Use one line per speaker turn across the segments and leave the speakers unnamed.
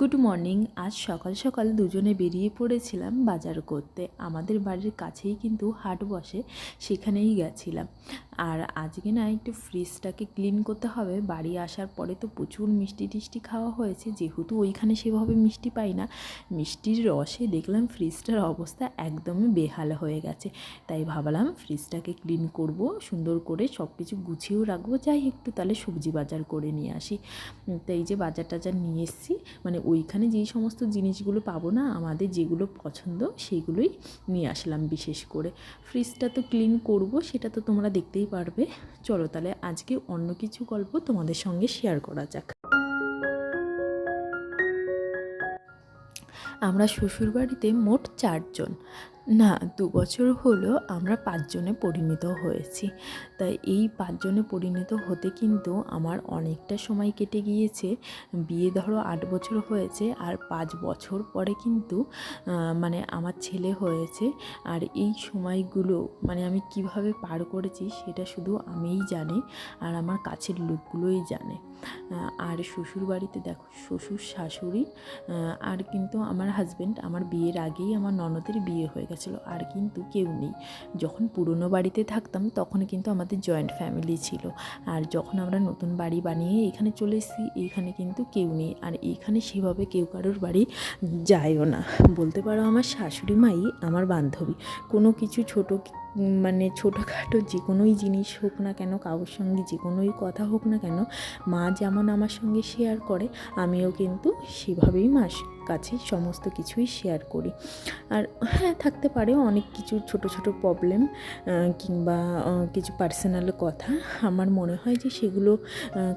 Good morning. আজ সকাল সকাল দুজনে বেরিয়ে পড়েছিলাম বাজার করতে। আমাদের বাড়ির কাছেই কিন্তু হাট বসে, সেখানেই গেছিলাম। আর আজকে না একটু ফ্রিজটাকে ক্লিন করতে হবে। বাড়ি আসার পরে তো প্রচুর মিষ্টি টিষ্টি খাওয়া হয়েছে। যেহেতু ওইখানে সেভাবে মিষ্টি পাই না, মিষ্টির রসে দেখলাম ফ্রিজটার অবস্থা একদমই বেহাল হয়ে গেছে। তাই ভাবলাম ফ্রিজটাকে ক্লিন করব, সুন্দর করে সব কিছু গুছিয়েও রাখব। যাই একটু তাহলে সবজি বাজার করে নিয়ে আসি। তো যে বাজার টাজার নিয়ে এসেছি মানে ওইখানে যেই সমস্ত জিনিসগুলো পাবো না, আমাদের যেগুলো পছন্দ, সেগুলোই নিয়ে আসলাম বিশেষ করে। ফ্রিজটা তো ক্লিন করব, সেটা তো তোমরা দেখতেই পারবে। চলো তাহলে আজকে অন্য কিছু গল্প তোমাদের সঙ্গে শেয়ার করা যাক। আমরা শ্বশুরবাড়িতে মোট চারজন। না, দু বছর হলো আমরা পাঁচজনে পরিণত হয়েছি। তাই এই পাঁচজনে পরিণত হতে কিন্তু আমার অনেকটা সময় কেটে গিয়েছে। বিয়ে ধরো আট বছর হয়েছে আর পাঁচ বছর পরে কিন্তু মানে আমার ছেলে হয়েছে। আর এই সময়গুলো মানে আমি কীভাবে পার করেছি সেটা শুধু আমিই জানি আর আমার কাছের লোকগুলোই জানে। আর শ্বশুর বাড়িতে দেখো শ্বশুর শাশুড়ি আর কিন্তু আমার হাজব্যান্ড আমার বিয়ের আগেই আমার ননদের বিয়ে হয়ে গেছিল আর কিন্তু কেউ নেই। যখন পুরনো বাড়িতে থাকতাম, তখন কিন্তু আমাদের জয়েন্ট ফ্যামিলি ছিল। আর যখন আমরা নতুন বাড়ি বানিয়ে এখানে চলে এসেছি, এখানে কিন্তু কেউ নেই। আর এখানে সেভাবে কেউ কারোর বাড়ি যায়ও না। বলতে পারো আমার শাশুড়ি মাই আমার বান্ধবী। কোনো কিছু ছোটো মানে ছোটোখাটো যে কোনোই জিনিস হোক না কেন, কারোর সঙ্গে যে কোনোই কথা হোক না কেন, মা যেমন আমার সঙ্গে শেয়ার করে, আমিও কিন্তু সেভাবেই মার কাছে সমস্ত কিছুই শেয়ার করি। আর হ্যাঁ থাকতে পারে অনেক কিছু ছোট ছোট প্রবলেম কিংবা কিছু পার্সোনাল কথা। আমার মনে হয় যে সেগুলো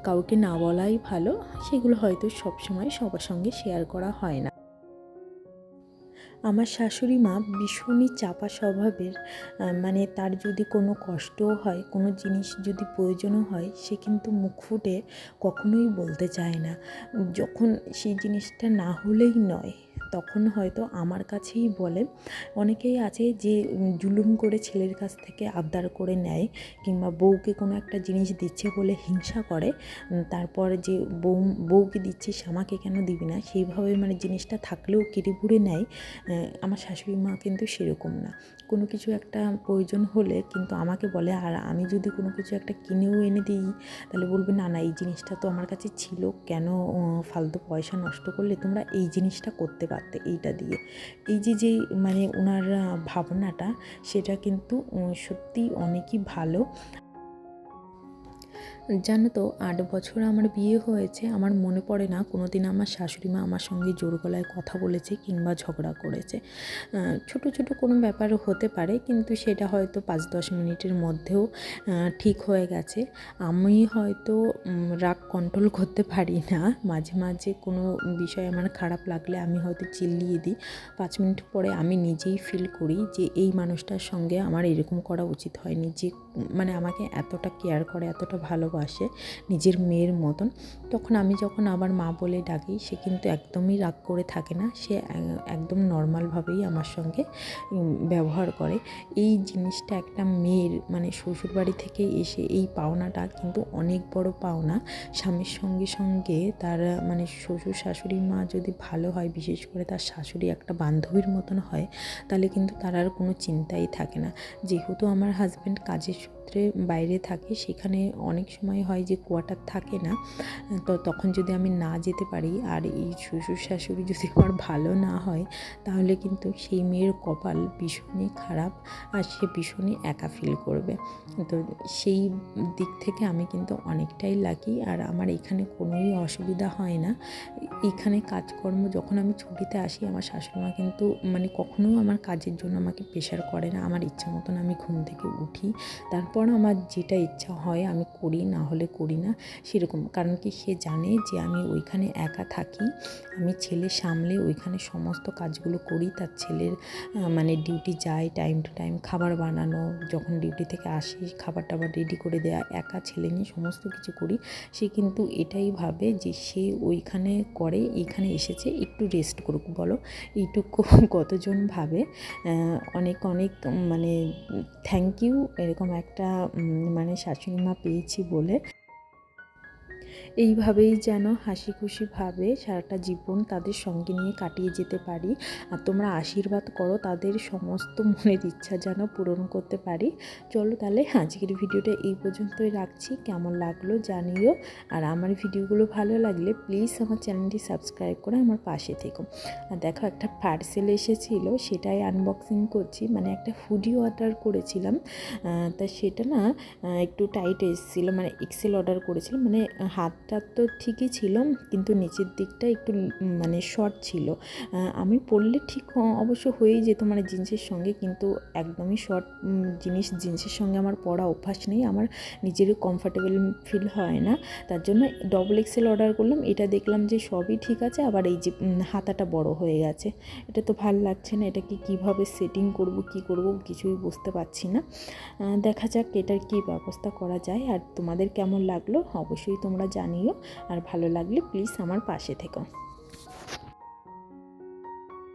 কাউকে না বলাই ভালো, সেগুলো হয়তো সবসময় সবার সঙ্গে শেয়ার করা হয় না। আমার শাশুড়ি মা ভীষণই চাপা স্বভাবের মানে তার যদি কোনো কষ্টও হয়, কোনো জিনিস যদি প্রয়োজনও হয়, সে কিন্তু মুখ ফুটে কখনোই বলতে চায় না। যখন সেই জিনিসটা না হলেই নয়। তখন হয়তো আমার কাছেই বলে। অনেকেই আছে যে জুলুম করে ছেলের কাছ থেকে আবদার করে নেয় কিংবা বউকে কোনো একটা জিনিস দিচ্ছে বলে হিংসা করে। তারপর যে বউ, বউকে দিচ্ছিস আমাকে কেন দিবি না? সেইভাবে মানে জিনিসটা থাকলেও কেটে পুড়ে নেয়। আমার শাশুড়ি মা কিন্তু সেরকম না। কোনো কিছু একটা প্রয়োজন হলে কিন্তু আমাকে বলে, আর আমি যদি কোনো কিছু একটা কিনেও এনে দিই, তাহলে বলবে, না না, এই জিনিসটা তো আমার কাছে ছিল। কেন ফালতু পয়সা নষ্ট করলে তোমরা এই জিনিসটা করতে পারতে এইটা দিয়ে। এই যে যে মানে ওনার ভাবনাটা সেটা কিন্তু সত্যি অনেকই ভালো। জানো তো, আট বছর আমার বিয়ে হয়েছে, আমার মনে পড়ে না কোনো দিন আমার শাশুড়ি মা আমার সঙ্গে জোর গলায় কথা বলেছে কিংবা ঝগড়া করেছে। ছোট ছোট কোনো ব্যাপার হতে পারে, কিন্তু সেটা হয়তো পাঁচ, দশ মিনিটের মধ্যেও ঠিক হয়ে গেছে। আমি হয়তো রাগ কন্ট্রোল করতে পারি না। মাঝে মাঝে কোনো বিষয় আমার খারাপ লাগলে আমি হয়তো চিল্লিয়ে দিই। পাঁচ মিনিট পরে আমি নিজেই ফিল করি যে এই মানুষটার সঙ্গে আমার এরকম করা উচিত হয়নি, যে মানে আমাকে এতটা কেয়ার করে, এতটা ভালোবাসে নিজের মেয়ের মতন। তখন আমি যখন আবার মা বলে ডাকি, সে কিন্তু একদমই রাগ করে থাকে না। সে একদম নর্মালভাবেই আমার সঙ্গে ব্যবহার করে। এই জিনিসটা একটা মেয়ের মানে শ্বশুরবাড়ি থেকে এসে এই পাওনাটা কিন্তু অনেক বড় পাওনা। স্বামীর সঙ্গে সঙ্গে তার মানে শ্বশুর শাশুড়ি মা যদি ভালো হয়, বিশেষ করে তার শাশুড়ি একটা বান্ধবীর মতন হয়, তাহলে কিন্তু তার আর কোনো চিন্তাই থাকে না। যেহেতু আমার হাজব্যান্ড কাজের সূত্রে বাইরে থাকে, সেখানে অনেক সময় হয় যে কোয়ার্টার থাকে না, তো তখন যদি আমি না যেতে পারি আর এই শ্বশুর শাশুড়ি যদি আমার ভালো না হয়, তাহলে কিন্তু সেই মেয়ের কপাল ভীষণই খারাপ আর সে ভীষণই একা ফিল করবে। তো সেই দিক থেকে আমি কিন্তু অনেকটাই লাকি আর আমার এখানে কোনোই অসুবিধা হয় না। এখানে কাজকর্ম যখন আমি ছুটিতে আসি, আমার শাশুড়িমা কিন্তু মানে কখনোও আমার কাজের জন্য আমাকে প্রেশার করে না। আমার ইচ্ছা মতন আমি ঘুম থেকে উঠি তারপর আমার যেটা ইচ্ছা হয় আমি করি। না হলে করি না, সেরকম। কারণ কি, সে জানে যে আমি ওইখানে একা থাকি, আমি ছেলে সামলে ওইখানে সমস্ত কাজগুলো করি, তার ছেলের মানে ডিউটি যায় টাইম টু টাইম খাবার বানানো, যখন ডিউটি থেকে আসি খাবার টাবার রেডি করে দেওয়া একা ছেলে নিয়ে সমস্ত কিছু করি। সে কিন্তু এটাই ভাবে যে সে ওইখানে করে এখানে এসেছে, একটু রেস্ট করুক, বলো। এইটুকু কতজন ভাবে? অনেক অনেক মানে থ্যাংক ইউ এরকম একটা মানে শাশুড়ি মা পেয়েছি। বলে এইভাবেই যেন হাসি খুশিভাবে সারাটা জীবন তাদের সঙ্গে নিয়ে কাটিয়ে যেতে পারি। আর তোমরা আশীর্বাদ করো, তাদের সমস্ত মনের ইচ্ছা যেন পূরণ করতে পারি। চলো তাহলে আজকের ভিডিওটা এই পর্যন্তই রাখছি। কেমন লাগল জানিও। আর আমার ভিডিওগুলো ভালো লাগলে প্লিজ আমার চ্যানেলটি সাবস্ক্রাইব করে আমার পাশে থেকো। আর দেখো একটা পার্সেল এসেছিল, সেটাই আনবক্সিং করছি। মানে একটা হুডি অর্ডার করেছিলাম। তা সেটা না একটু টাইট এসেছিল মানে এক্সেল অর্ডার করেছিলাম। মানে হাতটা তো ঠিকই ছিল, কিন্তু নিচের দিকটা একটু মানে শর্ট ছিল। আমি পরলে ঠিক অবশ্য হয়েই যেত মানে জিন্সের সঙ্গে, কিন্তু একদমই শর্ট জিনিস জিন্সের সঙ্গে আমার পরা অভ্যাস নেই, আমার নিজেরও কমফর্টেবল ফিল হয় না। তার জন্য ডবল এক্সেল অর্ডার করলাম, এটা দেখলাম যে সবই ঠিক আছে, আবার এই যে হাতাটা বড় হয়ে গেছে। এটা তো ভালো লাগছে না এটাকে কীভাবে সেটিং করব, কি করব, কিছুই বুঝতে পারছি না। দেখা যাক এটার কি ব্যবস্থা করা যায়, আর তোমাদের কেমন লাগল, অবশ্যই তোমরা জানিও আর ভালো লাগলে প্লিজ আমার পাশে থেকো।